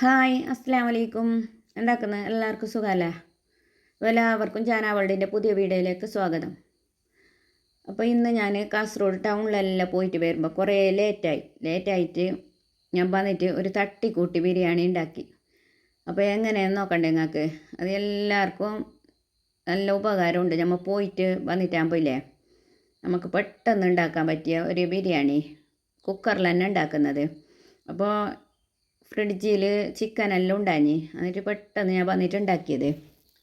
Hi അസ്സാം വലൈക്കും എന്താക്കുന്നത് എല്ലാവർക്കും സുഖമല്ലേ എല്ലാവർക്കും ചാനാവളുടെ പുതിയ വീഡിയോയിലേക്ക് സ്വാഗതം. അപ്പോൾ ഇന്ന് ഞാൻ കാസർഗോഡ് ടൗണിലെല്ലാം പോയിട്ട് വരുമ്പോൾ കുറേ ലേറ്റായി. ലേറ്റായിട്ട് ഞാൻ വന്നിട്ട് ഒരു തട്ടിക്കൂട്ടി ബിരിയാണി ഉണ്ടാക്കി. അപ്പോൾ എങ്ങനെയാണെന്ന് നോക്കണ്ടേ നിങ്ങൾക്ക് അത് എല്ലാവർക്കും നല്ല ഉപകാരമുണ്ട്. നമ്മൾ പോയിട്ട് വന്നിട്ടാകുമ്പോയില്ലേ നമുക്ക് പെട്ടെന്ന് ഉണ്ടാക്കാൻ പറ്റിയ ഒരു ബിരിയാണി കുക്കറിൽ തന്നെ ഉണ്ടാക്കുന്നത്. അപ്പോൾ ഫ്രിഡ്ജിൽ ചിക്കനെല്ലാം ഉണ്ടായി എന്നിട്ട് പെട്ടെന്ന് ഞാൻ വന്നിട്ട് ഉണ്ടാക്കിയത്.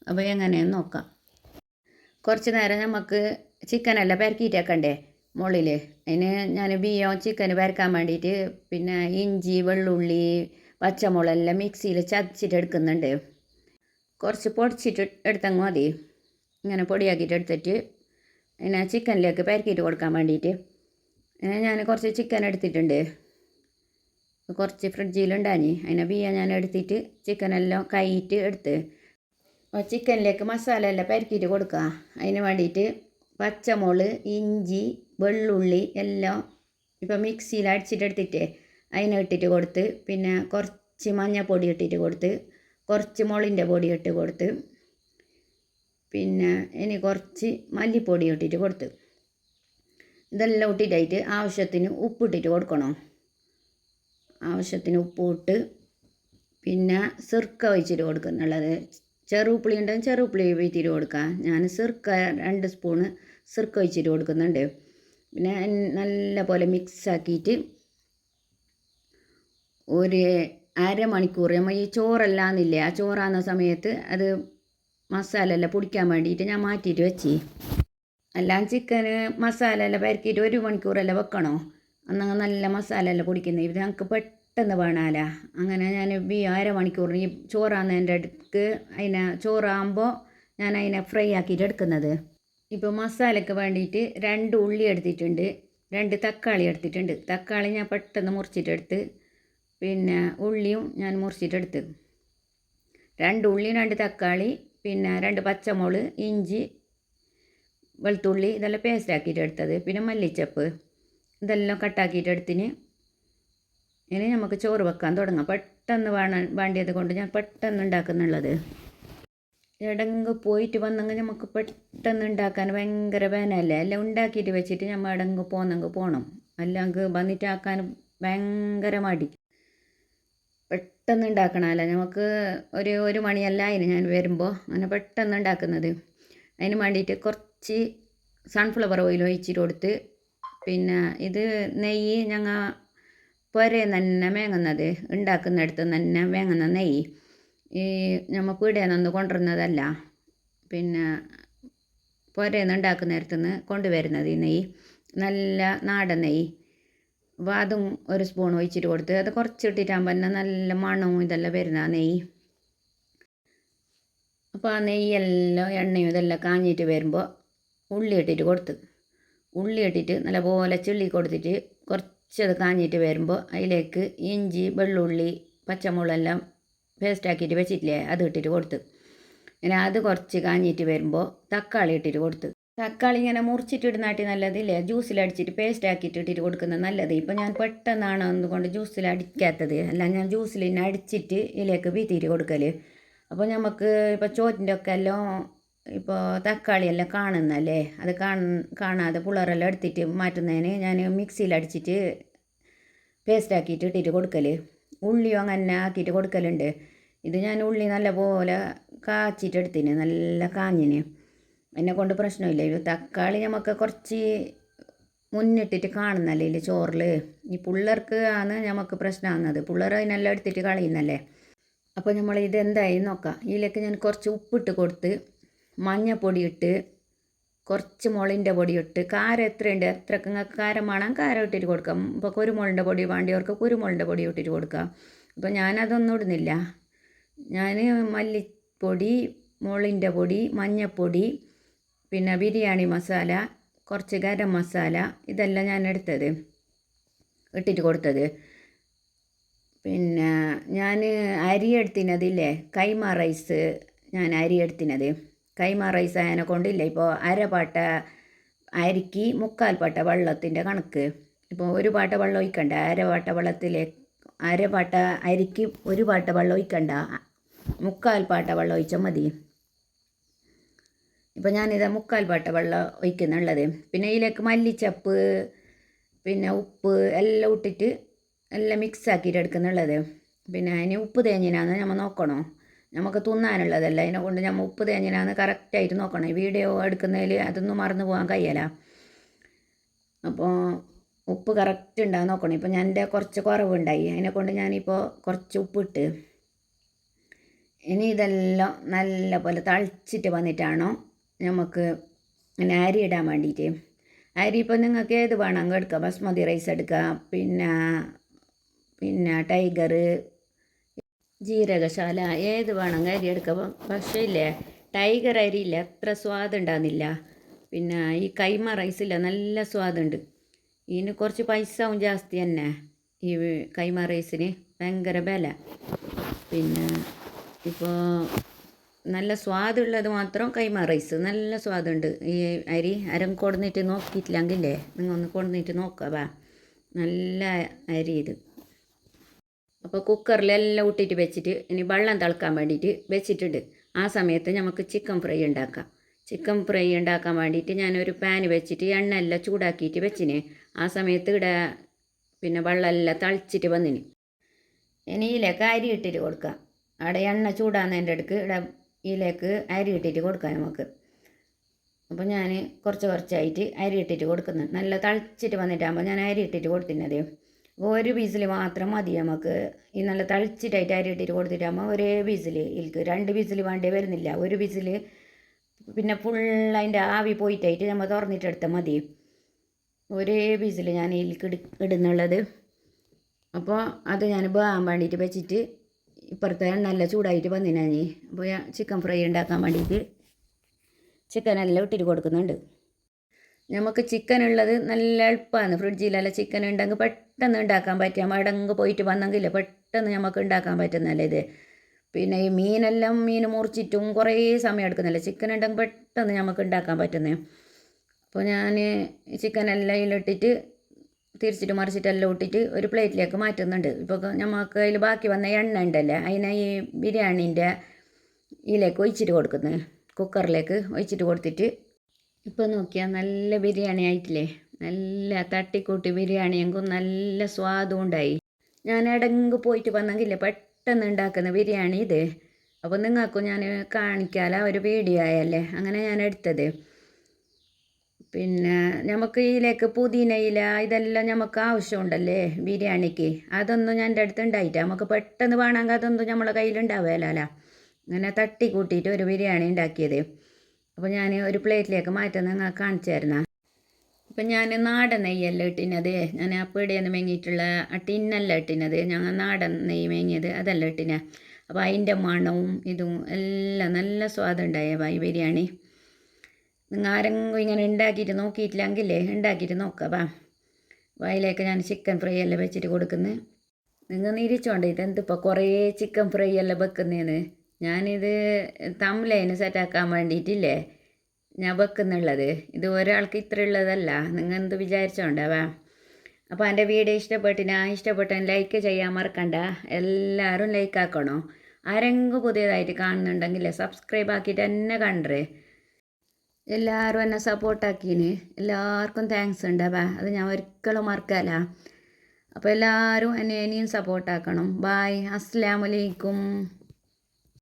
അപ്പോൾ എങ്ങനെയെന്ന് നോക്കാം. കുറച്ച് നേരം നമുക്ക് ചിക്കനെല്ലാം പെരക്കിയിട്ടേക്കണ്ടേ മുകളിൽ അതിന് ഞാൻ ബിയോ ചിക്കൻ പെരക്കാൻ വേണ്ടിയിട്ട് പിന്നെ ഇഞ്ചി വെള്ളുള്ളി പച്ചമുളകെല്ലാം മിക്സിയിൽ ചതച്ചിട്ട് എടുക്കുന്നുണ്ട്. കുറച്ച് പൊടിച്ചിട്ട് എടുത്തങ്ങ് മതി. ഇങ്ങനെ പൊടിയാക്കിയിട്ട് എടുത്തിട്ട് പിന്നെ ചിക്കനിലേക്ക് പെരക്കിയിട്ട് കൊടുക്കാൻ വേണ്ടിയിട്ട് ഞാൻ കുറച്ച് ചിക്കൻ എടുത്തിട്ടുണ്ട്. കുറച്ച് ഫ്രിഡ്ജിലുണ്ടാനി അതിനെ ബിയ ഞാൻ എടുത്തിട്ട് ചിക്കനെല്ലാം കൈയിട്ട് എടുത്ത്. ചിക്കനിലേക്ക് മസാല എല്ലാം പരക്കിയിട്ട് കൊടുക്കുക അതിന് വേണ്ടിയിട്ട് പച്ചമുളക് ഇഞ്ചി വെള്ളുള്ളി എല്ലാം ഇപ്പം മിക്സിയിൽ അടിച്ചിട്ടെടുത്തിട്ട് അതിനെ ഇട്ടിട്ട് കൊടുത്ത് പിന്നെ കുറച്ച് മഞ്ഞപ്പൊടി ഇട്ടിട്ട് കൊടുത്ത് കുറച്ച് മുളിന്റെ പൊടി ഇട്ട് കൊടുത്ത് പിന്നെ ഇനി കുറച്ച് മല്ലിപ്പൊടി ഇട്ടിട്ട് കൊടുത്ത്. ഇതെല്ലാം ഇട്ടിട്ടായിട്ട് ആവശ്യത്തിന് ഉപ്പിട്ടിട്ട് കൊടുക്കണം. ആവശ്യത്തിന് ഉപ്പ് ഇട്ട് പിന്നെ സിർക്ക ഒഴിച്ചിട്ട് കൊടുക്കുന്നുള്ളത് ചെറുപ്പുളി ഉണ്ടെങ്കിൽ ചെറുപ്പുളി വീട്ടിൽ കൊടുക്കുക. ഞാൻ സിർക്ക രണ്ട് സ്പൂണ് സിർക്ക ഒഴിച്ചിട്ട് കൊടുക്കുന്നുണ്ട്. പിന്നെ നല്ല പോലെ മിക്സ് ആക്കിയിട്ട് ഒരു അരമണിക്കൂർ നമ്മൾ ഈ ചോറല്ലാന്നില്ലേ ആ ചോറാകുന്ന സമയത്ത് അത് മസാല എല്ലാം പൊടിക്കാൻ വേണ്ടിയിട്ട് ഞാൻ മാറ്റിയിട്ട് വെച്ച്. അല്ലാതെ ചിക്കന് മസാല എല്ലാം പരക്കിയിട്ട് ഒരു മണിക്കൂറെല്ലാം വെക്കണോ? അന്നങ്ങ് നല്ല മസാല എല്ലാം പൊടിക്കുന്നത് ഇത് ഞങ്ങൾക്ക് പെട്ടെന്ന് വേണമല്ല അങ്ങനെ ഞാൻ ഈ അരമണിക്കൂറിന് ഈ ചോറാകുന്നതിന്റെ അടുക്ക് അതിനെ ചോറാകുമ്പോൾ ഞാൻ അതിനെ ഫ്രൈ ആക്കിയിട്ട് എടുക്കുന്നത്. ഇപ്പോൾ മസാലയ്ക്ക് വേണ്ടിയിട്ട് രണ്ട് ഉള്ളി എടുത്തിട്ടുണ്ട്. രണ്ട് തക്കാളി എടുത്തിട്ടുണ്ട്. തക്കാളി ഞാൻ പെട്ടെന്ന് മുറിച്ചിട്ടെടുത്ത് പിന്നെ ഉള്ളിയും ഞാൻ മുറിച്ചിട്ടെടുത്ത്. രണ്ട് ഉള്ളിയും രണ്ട് തക്കാളി പിന്നെ രണ്ട് പച്ചമുളക് ഇഞ്ചി വെളുത്തുള്ളി ഇതെല്ലാം പേസ്റ്റ് ആക്കിയിട്ട് എടുത്തത് പിന്നെ മല്ലിച്ചപ്പ്. ഇതെല്ലാം കട്ടാക്കിയിട്ട് എടുത്തിന്. ഇനി നമുക്ക് ചോറ് വെക്കാൻ തുടങ്ങാം. പെട്ടെന്ന് വേണം വേണ്ടിയത് കൊണ്ട് ഞാൻ പെട്ടെന്ന് ഉണ്ടാക്കുന്നുള്ളത്. എടെങ്ക് പോയിട്ട് വന്നെങ്കിൽ നമുക്ക് പെട്ടെന്ന് ഉണ്ടാക്കാൻ ഭയങ്കര വേനല്ലേ എല്ലാം ഉണ്ടാക്കിയിട്ട് വെച്ചിട്ട് നമ്മൾ എടെങ്ക് പോന്നെങ്കിൽ പോകണം അല്ലെങ്കിൽ വന്നിട്ടാക്കാൻ ഭയങ്കര മടി. പെട്ടെന്ന് ഉണ്ടാക്കണമല്ല നമുക്ക് ഒരു ഒരു മണിയല്ല അതിന് ഞാൻ വരുമ്പോൾ അങ്ങനെ പെട്ടെന്ന് ഉണ്ടാക്കുന്നത്. അതിന് വേണ്ടിയിട്ട് കുറച്ച് സൺഫ്ലവർ ഓയിൽ ഒഴിച്ചിട്ട് കൊടുത്ത് പിന്നെ ഇത് നെയ്യ് ഞങ്ങൾ പുരയിൽ തന്നെ മേങ്ങുന്നത് ഉണ്ടാക്കുന്നിടത്ത് തന്നെ മേങ്ങുന്ന നെയ്യ്. ഈ നമ്മൾ പീടികയിൽ നിന്ന് കൊണ്ടുവരുന്നതല്ല പിന്നെ പുരയിൽ നിന്ന് നിന്ന് കൊണ്ടുവരുന്നത് ഈ നെയ്യ്. നല്ല നാടൻ നെയ്യ്. അതും ഒരു സ്പൂൺ ഒഴിച്ചിട്ട് കൊടുത്ത് അത് കുറച്ച് ഇട്ടിട്ടാകുമ്പോൾ തന്നെ നല്ല മണവും ഇതെല്ലാം വരുന്ന ആ നെയ്യ്. അപ്പോൾ ആ നെയ്യെല്ലാം എണ്ണയും ഇതെല്ലാം കാഞ്ഞിട്ട് വരുമ്പോൾ ഉള്ളി ഇട്ടിട്ട് കൊടുത്ത്. ഉള്ളി ഇട്ടിട്ട് നല്ലപോലെ ചിള്ളി കൊടുത്തിട്ട് കുറച്ചത് കാഞ്ഞിട്ട് വരുമ്പോൾ അതിലേക്ക് ഇഞ്ചി വെള്ളുള്ളി പച്ചമുളകെല്ലാം പേസ്റ്റ് ആക്കിയിട്ട് വെച്ചിട്ടില്ലേ? അത് ഇട്ടിട്ട് കൊടുത്ത്. ഇങ്ങനെ അത് കുറച്ച് കാഞ്ഞിട്ട് വരുമ്പോൾ തക്കാളി ഇട്ടിട്ട് കൊടുത്ത്. തക്കാളി ഇങ്ങനെ മുറിച്ചിട്ടിടുന്നാട്ടി നല്ലതില്ലേ? ജ്യൂസിലടിച്ചിട്ട് പേസ്റ്റ് ആക്കിയിട്ട് ഇട്ടിട്ട് കൊടുക്കുന്നത് നല്ലത്. ഇപ്പം ഞാൻ പെട്ടെന്നാണ് അതുകൊണ്ട് ജ്യൂസിൽ അടിക്കാത്തത്. അല്ല ഞാൻ ജ്യൂസിൽ ഇന്നെ അടിച്ചിട്ട് ഇതിലേക്ക് വീത്തിയിട്ട് കൊടുക്കൽ അപ്പോൾ നമുക്ക് ഇപ്പോൾ ചോറ്റിന്റെ ഒക്കെ എല്ലാം ഇപ്പോൾ തക്കാളിയെല്ലാം കാണുന്നല്ലേ? അത് കാണാതെ പുളറെല്ലാം എടുത്തിട്ട് മാറ്റുന്നതിന് ഞാൻ മിക്സിയിൽ അടിച്ചിട്ട് പേസ്റ്റ് ആക്കിയിട്ട് ഇട്ടിട്ട് കൊടുക്കൽ ഉള്ളിയും അങ്ങനെ ആക്കിയിട്ട് കൊടുക്കലുണ്ട്. ഇത് ഞാൻ ഉള്ളി നല്ല പോലെ കാച്ചിട്ട് എടുത്തിന് നല്ല കാഞ്ഞിന്. എന്നെ കൊണ്ട് പ്രശ്നമില്ല. ഇത് തക്കാളി നമുക്ക് കുറച്ച് മുന്നിട്ടിട്ട് കാണുന്നല്ലേ ഇതിൽ ചോറിൽ ഈ പിള്ളേർക്ക് ആണ് നമുക്ക് പ്രശ്നമാകുന്നത് പിള്ളേർ അതിനെല്ലാം എടുത്തിട്ട് കളയുന്നല്ലേ? അപ്പോൾ നമ്മൾ ഇത് എന്തായി നോക്കാം. ഇതിലേക്ക് ഞാൻ കുറച്ച് ഉപ്പിട്ട് കൊടുത്ത് മഞ്ഞപ്പൊടി ഇട്ട് കുറച്ച് മുളിന്റെ പൊടിയിട്ട് കാരം എത്രയുണ്ട്? എത്ര നിങ്ങൾക്ക് കാരം വേണം? കാരം ഇട്ടിട്ട് കൊടുക്കാം. ഇപ്പോൾ കുരുമുളകിന്റെ പൊടി വേണ്ടിയവർക്ക് കുരുമുളകിന്റെ പൊടി ഇട്ടിട്ട് കൊടുക്കാം. അപ്പോൾ ഞാനതൊന്നും ഇടുന്നില്ല. ഞാൻ മല്ലിപ്പൊടി മുളിന്റെ പൊടി മഞ്ഞപ്പൊടി പിന്നെ ബിരിയാണി മസാല കുറച്ച് ഗരം മസാല ഇതെല്ലാം ഞാൻ എടുത്തത് ഇട്ടിട്ട് കൊടുത്തത്. പിന്നെ ഞാൻ അരി എടുത്തിനതില്ലേ? കൈമ റൈസ് ഞാൻ അരി എടുത്തിനത്. കൈമ റൈസ് അതിനെ കൊണ്ടില്ല. ഇപ്പോൾ അരപാട്ട അരിക്ക് മുക്കാൽ പാട്ട വെള്ളത്തിന്റെ കണക്ക്. ഇപ്പോൾ ഒരു പാട്ട വെള്ളം ഒഴിക്കണ്ട. അര പാട്ട വെള്ളത്തിൽ അര പാട്ട അരിക്ക് ഒരു പാട്ട വെള്ളം ഒഴിക്കണ്ട. മുക്കാൽ പാട്ട വെള്ളം ഒഴിച്ചാൽ മതി. ഇപ്പോൾ ഞാനിത് മുക്കാൽ പാട്ട വെള്ളം ഒഴിക്കുന്നുള്ളത് പിന്നെ ഇതിലേക്ക് മല്ലിച്ചപ്പ് പിന്നെ ഉപ്പ് എല്ലാം ഇട്ടിട്ട് എല്ലാം മിക്സ് ആക്കിയിട്ട് എടുക്കുന്നുള്ളത് പിന്നെ അതിന് ഉപ്പ് തേഞ്ഞിനാന്ന് നമ്മൾ നോക്കണോ? നമുക്ക് തിന്നാനുള്ളതല്ല. അതിനെ കൊണ്ട് ഞാൻ ഉപ്പ് തേഞ്ഞിനാന്ന് കറക്റ്റായിട്ട് നോക്കണം. വീഡിയോ എടുക്കുന്നതിൽ അതൊന്നും മറന്നു പോകാൻ കഴിയല. അപ്പോൾ ഉപ്പ് കറക്റ്റ് ഉണ്ടാകാൻ നോക്കണം. ഇപ്പം ഞാൻ എന്റെ കുറച്ച് കുറവുണ്ടായി. അതിനെ കൊണ്ട് ഞാനിപ്പോൾ കുറച്ച് ഉപ്പിട്ട് ഇനി ഇതെല്ലാം നല്ല പോലെ തളിച്ചിട്ട് വന്നിട്ടാണോ നമുക്ക് ഇങ്ങനെ അരി ഇടാൻ വേണ്ടിയിട്ട് അരി ഇപ്പോൾ നിങ്ങൾക്ക് ഏത് വേണം അങ്ങ് എടുക്കാം. ബസ്മതി റൈസ് എടുക്കാം. പിന്നെ പിന്നെ ടൈഗർ ജീരകശാല ഏത് വേണം? അരി എടുക്കാം. പക്ഷേ ഇല്ലേ ടൈഗർ അരിയില്ല? അത്ര സ്വാദ് ഉണ്ടാകുന്നില്ല പിന്നെ ഈ കൈമ റൈസില്ല? നല്ല സ്വാദുണ്ട്. ഇതിന് കുറച്ച് പൈസവും ജാസ്തി തന്നെ. ഈ കൈമ റൈസിന് ഭയങ്കര വില. പിന്നെ ഇപ്പോൾ നല്ല സ്വാദുള്ളത് മാത്രം കൈമ റൈസ്. നല്ല സ്വാദുണ്ട്. ഈ അരി അരം കൊടുന്നിട്ട് നോക്കിയിട്ടില്ലെങ്കിലേ നിങ്ങൾ ഒന്ന് കൊടുന്നിട്ട് നോക്കാം വാ. നല്ല അരി ഇത്. അപ്പോൾ കുക്കറിലെല്ലാം ഇട്ടിട്ട് വെച്ചിട്ട് ഇനി വെള്ളം തിളക്കാൻ വേണ്ടിയിട്ട് വെച്ചിട്ടുണ്ട്. ആ സമയത്ത് നമുക്ക് ചിക്കൻ ഫ്രൈ ഉണ്ടാക്കാം. ചിക്കൻ ഫ്രൈ ഉണ്ടാക്കാൻ വേണ്ടിയിട്ട് ഞാനൊരു പാൻ വെച്ചിട്ട് എണ്ണ എല്ലാം ചൂടാക്കിയിട്ട് വെച്ചിന്. ആ സമയത്ത് ഇവിടെ പിന്നെ വെള്ളമെല്ലാം തളിച്ചിട്ട് വന്നിന്. ഇനി ഇതിലേക്ക് അരി ഇട്ടിട്ട് കൊടുക്കാം. അവിടെ എണ്ണ ചൂടാകുന്നതിന്റെ അടുക്ക് ഇവിടെ ഇതിലേക്ക് അരി ഇട്ടിട്ട് കൊടുക്കാം നമുക്ക്. അപ്പോൾ ഞാൻ കുറച്ച് കുറച്ചായിട്ട് അരി ഇട്ടിട്ട് കൊടുക്കുന്നത് നല്ല തളിച്ചിട്ട് വന്നിട്ടാകുമ്പോൾ ഞാൻ അരി ഇട്ടിട്ട് കൊടുത്തിനത് ഒരു പീസിൽ മാത്രം മതി നമുക്ക്. ഈ നല്ല തളിച്ചിട്ടായിട്ട് അരി ഇട്ടിട്ട് കൊടുത്തിട്ടാകുമ്പോൾ ഒരേ പീസിൽ ഇൽക്ക് രണ്ട് പീസിൽ വേണ്ടേ വരുന്നില്ല. ഒരു പീസിൽ പിന്നെ ഫുൾ അതിന്റെ ആവി പോയിട്ടായിട്ട് നമ്മൾ തുറന്നിട്ടെടുത്താൽ മതി. ഒരേ പീസിൽ ഞാൻ ഇൽക്ക് ഇട് ഇടുന്നുള്ളത്. അപ്പോൾ അത് ഞാൻ വേകാൻ വേണ്ടിയിട്ട് വെച്ചിട്ട് ഇപ്പുറത്തെ നല്ല ചൂടായിട്ട് വന്നിനാ ഞാൻ. അപ്പോൾ ചിക്കൻ ഫ്രൈ ഉണ്ടാക്കാൻ വേണ്ടിയിട്ട് ചിക്കനെല്ലാം ഇട്ടിട്ട് കൊടുക്കുന്നുണ്ട്. നമുക്ക് ചിക്കൻ ഉള്ളത് നല്ല എളുപ്പമാണ്. ഫ്രിഡ്ജിലെല്ലാം ചിക്കൻ ഉണ്ടെങ്കിൽ പെട്ടെന്ന് ഉണ്ടാക്കാൻ പറ്റിയ മടങ്ങ് പോയിട്ട് വന്നെങ്കിൽ പെട്ടെന്ന് നമുക്ക് ഉണ്ടാക്കാൻ പറ്റുന്നല്ലേ ഇത്. പിന്നെ ഈ മീനെല്ലാം മീൻ മുറിച്ചിട്ടും കുറേ സമയം എടുക്കുന്നില്ല? ചിക്കൻ ഉണ്ടെങ്കിൽ പെട്ടെന്ന് നമുക്ക് ഉണ്ടാക്കാൻ പറ്റുന്നത് അപ്പോൾ ഞാൻ ചിക്കൻ എല്ലാം ഇതിലിട്ടിട്ട് തിരിച്ചിട്ട് മറിച്ചിട്ടെല്ലാം ഇട്ടിട്ട് ഒരു പ്ലേറ്റിലേക്ക് മാറ്റുന്നുണ്ട്. ഇപ്പോൾ നമുക്ക് അതിൽ ബാക്കി വന്ന എണ്ണ ഉണ്ടല്ലേ? അതിനെ ഈ ബിരിയാണീന്റെ ഇതിലേക്ക് ഒഴിച്ചിട്ട് കൊടുക്കുന്നത് കുക്കറിലേക്ക് ഒഴിച്ചിട്ട് കൊടുത്തിട്ട് ഇപ്പോൾ നോക്കിയാൽ നല്ല ബിരിയാണി ആയിട്ടില്ലേ? നല്ല തട്ടിക്കൂട്ടി ബിരിയാണി എങ്കും നല്ല സ്വാദും ഉണ്ടായി. ഞാൻ ഇടങ്ങ് പോയിട്ട് വന്നെങ്കിലേ പെട്ടെന്ന് ഉണ്ടാക്കുന്ന ബിരിയാണി ഇത്. അപ്പോൾ നിങ്ങൾക്കും ഞാൻ കാണിക്കാല ഒരു വീഡിയോ ആയല്ലേ? അങ്ങനെ ഞാൻ എടുത്തത്. പിന്നെ നമുക്ക് ഇതിലേക്ക് പുതിന ഇല ഇതെല്ലാം നമുക്ക് ആവശ്യമുണ്ടല്ലേ ബിരിയാണിക്ക്? അതൊന്നും ഞാൻ എന്റെ അടുത്ത് ഉണ്ടായിട്ട് നമുക്ക് പെട്ടെന്ന് വേണമെങ്കിൽ അതൊന്നും നമ്മളെ കയ്യിലുണ്ടാവുകയല്ല അങ്ങനെ തട്ടി കൂട്ടിയിട്ട് ഒരു ബിരിയാണി ഉണ്ടാക്കിയത്. അപ്പോൾ ഞാൻ ഒരു പ്ലേറ്റിലേക്ക് മാറ്റുന്ന നിങ്ങൾ കാണിച്ചു തരുന്ന. അപ്പം ഞാൻ നാടൻ നെയ്യല്ല ഇട്ടിനത്. ഞാൻ ആ പീടിയിൽ നിന്ന് മേങ്ങിയിട്ടുള്ള ആ ടിന്നല്ല ഇട്ടിനത്. ഞങ്ങൾ നാടൻ നെയ്യ് മേങ്ങിയത് അതല്ല ഇട്ടിന. അപ്പോൾ അതിന്റെ മണവും ഇതും എല്ലാം നല്ല സ്വാദുണ്ടായ ഈ ബിരിയാണി. നിങ്ങൾ ആരെങ്കിലും ഇങ്ങനെ ഉണ്ടാക്കിയിട്ട് നോക്കിയിട്ടില്ലെങ്കിലേ ഉണ്ടാക്കിയിട്ട് നോക്കാം വാ വായിലേക്ക് ഞാൻ ചിക്കൻ ഫ്രൈ എല്ലാം വെച്ചിട്ട് കൊടുക്കുന്നത് നിങ്ങൾ നിരിച്ചോണ്ട് ഇതെന്തിപ്പോൾ കുറേ ചിക്കൻ ഫ്രൈ എല്ലാം വെക്കുന്നതെന്ന് ഞാനിത് തമ്മിലേന് സെറ്റാക്കാൻ വേണ്ടിയിട്ടില്ലേ? ഞാൻ വെക്കുന്നുള്ളത്. ഇത് ഒരാൾക്ക് ഇത്ര ഉള്ളതല്ല നിങ്ങൾ എന്ത് വിചാരിച്ചോണ്ടാവാ? അപ്പോൾ എന്റെ വീഡിയോ ഇഷ്ടപ്പെട്ടിനാ ഇഷ്ടപ്പെട്ട ലൈക്ക് ചെയ്യാൻ മറക്കണ്ട. എല്ലാവരും ലൈക്ക് ആക്കണോ? ആരെങ്കിലും പുതിയതായിട്ട് കാണുന്നുണ്ടെങ്കിൽ സബ്സ്ക്രൈബ് ആക്കിയിട്ട് എന്നെ കണ്ടേ എല്ലാവരും എന്നെ സപ്പോർട്ടാക്കീന് എല്ലാവർക്കും താങ്ക്സ് ഉണ്ടാവാ അത് ഞാൻ ഒരിക്കലും മറക്കല അപ്പോൾ എല്ലാവരും എന്നെ ഇനിയും സപ്പോർട്ടാക്കണം ബായ് അസ്സലാമലൈക്കും